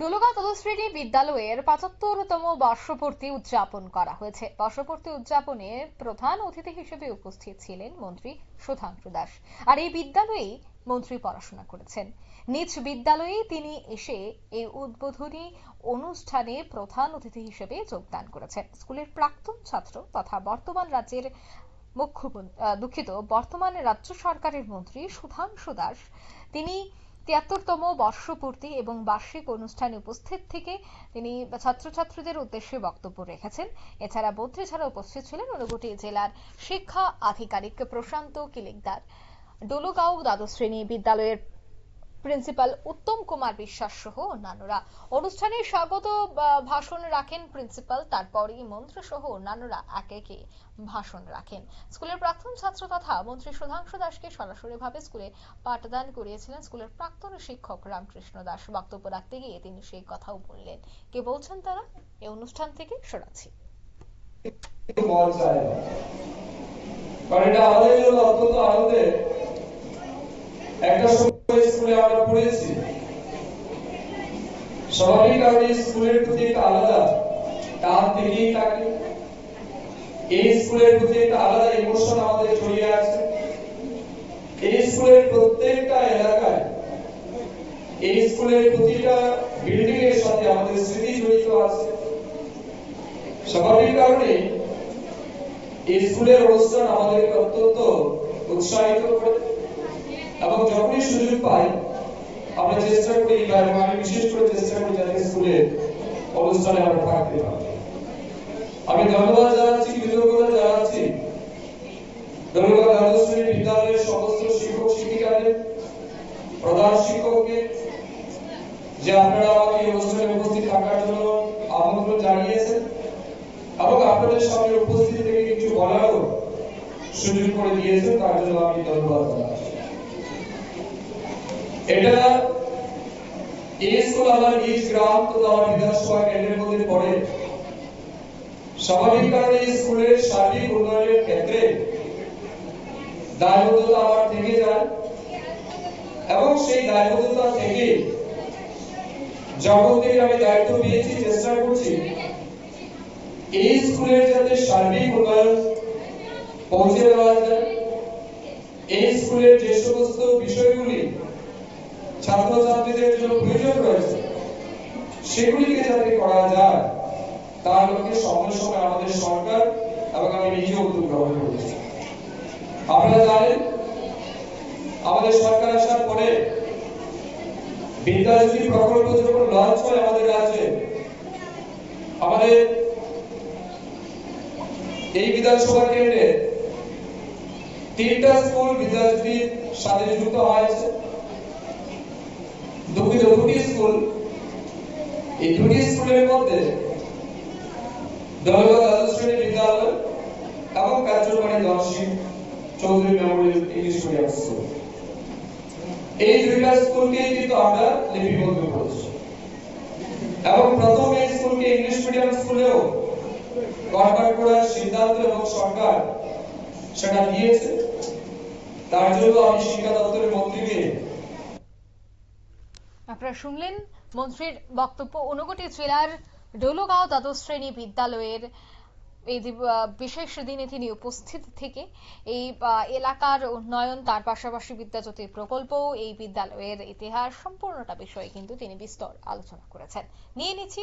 দোলগা তদশ্রেণী বিদ্যালয়ের পঁচাত্তরতম বর্ষপূর্তি উদযাপন করা হয়েছে। বর্ষপূর্তি উদযাপনে প্রধান অতিথি হিসেবে উপস্থিত ছিলেন মন্ত্রী সুধাংশু দাস। আর এই বিদ্যালয়েই মন্ত্রী পড়াশোনা করেছেন। নিজ বিদ্যালয়ে তিনি এসে এই উদ্বোধনী অনুষ্ঠানে প্রধান অতিথি হিসেবে যোগদান করেছেন। স্কুলের প্রাক্তন ছাত্র তথা বর্তমান রাজ্যের মুখ্যমন্ত্রী দুঃখিত, বর্তমান রাজ্য সরকারের মন্ত্রী সুধাংশু দাস। তিনি তিয়াত্তরতম বর্ষপূর্তি এবং বার্ষিক অনুষ্ঠানে উপস্থিত থেকে তিনি ছাত্রছাত্রীদের উদ্দেশ্যে বক্তব্য রেখেছেন। এছাড়া বদ্রী ছাড়া উপস্থিত ছিলেন ঊনকোটি জেলার শিক্ষা আধিকারিক প্রশান্ত কিলিকদার। ডোলোগাঁও দ্বাদশ শ্রেণি বিদ্যালয়ের প্রিন্সিপাল উত্তম কুমার বিশ্বাস সহ অন্যান্যরা অনুষ্ঠানে স্বাগত ভাষণ রাখেন প্রিন্সিপাল তারপরই মন্ত্রী সহ অন্যান্যরা একে একে ভাষণ রাখেন স্কুলের প্রাক্তন ছাত্র তথা মন্ত্রী সুধাংশু দাসকে সরাসরিভাবে স্কুলে পাঠদান করিয়েছিলেন স্কুলের প্রাক্তন শিক্ষক রামকৃষ্ণ দাস বক্তব্য রাখতে গিয়ে তিনি সেই কথাও বললেন কে বলছেন তারা এই অনুষ্ঠান থেকে শোনাচ্ছি মন। কারণ এটা আমাদের জন্য অত্যন্ত আনন্দের একটা সময় স্কুলে আমরা পড়েছি। স্বাভাবিক কারণে স্কুলের প্রতি একটা আলাদা টান থেকেই থাকে। এই স্কুলের প্রতি একটা আলাদা ইমোশন আমাদের জড়িয়ে আছে। এই স্কুলের প্রত্যেকটা এলাকায় এই স্কুলের প্রতিটা বিল্ডিং এর সাথে আমাদের স্মৃতি জড়িত আছে। স্বাভাবিক কারণে এই স্কুলের অনুষ্ঠান আমাদেরকে অত্যন্ত উৎসাহিত করে এবং যখনই সুযোগ পাই, আমরা চেষ্টা করি আমি বিশেষ করে চেষ্টা করি যাতে স্কুলের অনুষ্ঠানে আমরা থাকতে পারি। আমি ধন্যবাদ জানাচ্ছি, কৃতজ্ঞতা জানাচ্ছি ধন্যবাদ বিদ্যালয়ের সমস্ত শিক্ষক শিক্ষিকাদের, প্রধান শিক্ষককে, যে আপনারা আমাকে এই অনুষ্ঠানে উপস্থিত থাকার জন্য আমন্ত্রণ জানিয়েছেন এবং আপনাদের সামনে উপস্থিত থেকে কিছু বলারও সুযোগ করে দিয়েছেন, তার জন্য আমি ধন্যবাদ জানাচ্ছি। এটা এই স্কুল আমার নিজ গ্রাম তো আমার বিধানসভা কেন্দ্রের মধ্যে পড়ে। স্বাভাবিক কারণে স্কুলের সার্বিক উন্নয়নের ক্ষেত্রে দায়বদ্ধতা আমার থেকে যায় এবং সেই দায়বদ্ধতা থেকে যখন থেকে আমি দায়িত্ব পেয়েছি চেষ্টা করছি, এই স্কুলের যাতে সার্বিক উন্নয়ন পৌঁছে দেওয়া যায়, এই স্কুলের যে সমস্ত বিষয়গুলি ছাত্রছাত্রীদের জন্য প্রয়োজন রয়েছে, সেগুলিকে যাতে করা যায় তার লক্ষ্যে সময় সময় আমাদের সরকার এবং আমি নিজে উদ্যোগ গ্রহণ করেছি। আপনারা জানেন, আমাদের সরকার আসার পরে বিদ্যাজ্যোতি প্রকল্প যখন লঞ্চ হয় আমাদের রাজ্যে, আমাদের এই বিধানসভা কেন্দ্রে তিনটা স্কুল বিদ্যাজ্যোতির সাথে যুক্ত হয়েছে। দুটি স্কুল, এই দুটি স্কুলের মধ্যে দলগত শ্রেণি বিদ্যালয় এবং কার্যকরী দর্শী চৌধুরী মেমোরিয়াল ইংলিশ মিডিয়াম এই দুইটা স্কুলকে কিন্তু আমরা লিপিবদ্ধ করেছি। এবং প্রথম এই স্কুলকে ইংলিশ মিডিয়াম স্কুলেও কনভার্ট করার সিদ্ধান্ত এবং সরকার সেটা নিয়েছে তার জন্য আমি শিক্ষা দপ্তরের মন্ত্রীকে আপনারা শুনলেন মন্ত্রীর বক্তব্য। অনুগটি জেলার ডোলোগাঁও দ্বাদশ শ্রেণি বিদ্যালয়ের এই বিশেষ দিনে তিনি উপস্থিত থেকে এই এলাকার উন্নয়ন, তার পাশাপাশি বিদ্যাজ্যোতি প্রকল্প, এই বিদ্যালয়ের ইতিহাস, সম্পূর্ণটা বিষয়ে কিন্তু তিনি বিস্তর আলোচনা করেছেন। নিয়ে নিচ্ছি